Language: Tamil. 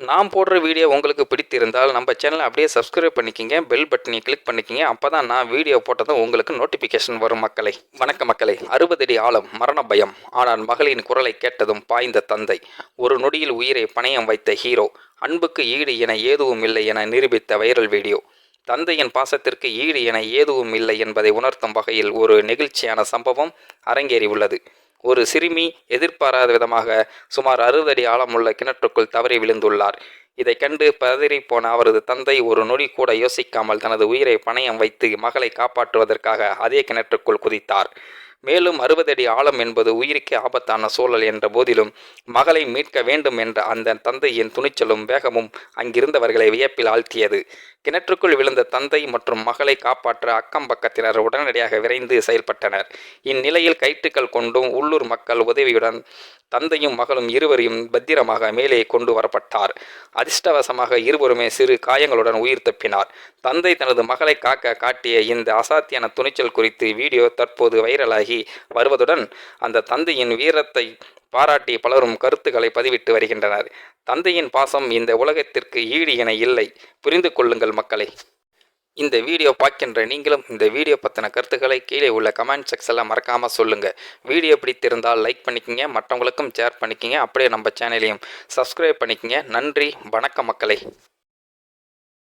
நான் போடுற வீடியோ உங்களுக்கு பிடித்திருந்தால் நம்ம சேனலை அப்படியே சப்ஸ்கிரைப் பண்ணிக்கிங்க பெல் பட்டனை கிளிக் பண்ணிக்கிங்க. அப்போ தான் நான் வீடியோ போட்டதும் உங்களுக்கு நோட்டிஃபிகேஷன் வரும் மக்களை. வணக்க மக்களை. அறுபதடி ஆழம் மரண பயம். ஆனால் மகளின் குரலை கேட்டதும் பாய்ந்த தந்தை. ஒரு நொடியில் உயிரை பணயம் வைத்த ஹீரோ அன்புக்கு ஈடு என ஏதுவும் இல்லை என நிரூபித்த வைரல் வீடியோ தந்தையின் பாசத்திற்கு ஈடு என ஏதுவும் இல்லை என்பதை உணர்த்தும் வகையில் ஒரு நெகிழ்ச்சியான சம்பவம் அரங்கேறி உள்ளது ஒரு சிறுமி எதிர்பாராத விதமாக சுமார் அறுபது அடி ஆழமுள்ள கிணற்றுக்குள் தவறி விழுந்துள்ளார். இதை கண்டு பதறி போன அவரது தந்தை ஒரு நொடி கூட யோசிக்காமல் தனது உயிரை பணயம் வைத்து மகளை காப்பாற்றுவதற்காக அதே கிணற்றுக்குள் குதித்தார். மேலும் அறுபது அடி ஆழம் என்பது உயிருக்கே ஆபத்தான சூழல் என்ற போதிலும் மகளை மீட்க வேண்டும் என்ற அந்த தந்தையின் துணிச்சலும் வேகமும் அங்கிருந்தவர்களை வியப்பில் ஆழ்த்தியது. கிணற்றுக்குள் விழுந்த தந்தை மற்றும் மகளை காப்பாற்ற அக்கம் பக்கத்தினர் உடனடியாக விரைந்து செயல்பட்டனர். இந்நிலையில் கயிற்றுக்கள் கொண்டும் உள்ளூர் மக்கள் உதவியுடன் தந்தையும் மகளும் இருவரையும் பத்திரமாக மேலே கொண்டு வரப்பட்டார். அதிர்ஷ்டவசமாக இருவருமே சிறு காயங்களுடன் உயிர் தப்பினார். தந்தை தனது மகளை காக்க காட்டிய இந்த அசாத்தியான துணிச்சல் குறித்து வீடியோ தற்போது வைரலாகி வருவதுடன் அந்த தந்தையின் வீரத்தை பாராட்டி பலரும் கருத்துக்களை பதிவிட்டு வருகின்றனர். தந்தையின் பாசம் இந்த உலகத்திற்கு ஈடு என இல்லை. புரிந்து கொள்ளுங்கள் மக்களை. இந்த வீடியோ பார்க்கின்ற நீங்களும் இந்த வீடியோ பற்றின கருத்துக்களை கீழே உள்ள கமெண்ட் செக்ஸெல்லாம் மறக்காமல் சொல்லுங்கள் வீடியோ பிடித்திருந்தால் லைக் பண்ணிக்கோங்க மற்றவங்களுக்கும் ஷேர் பண்ணிக்கோங்க. அப்படியே நம்ம சேனலையும் சப்ஸ்கிரைப் பண்ணிக்கோங்க. நன்றி வணக்கம் மக்களை.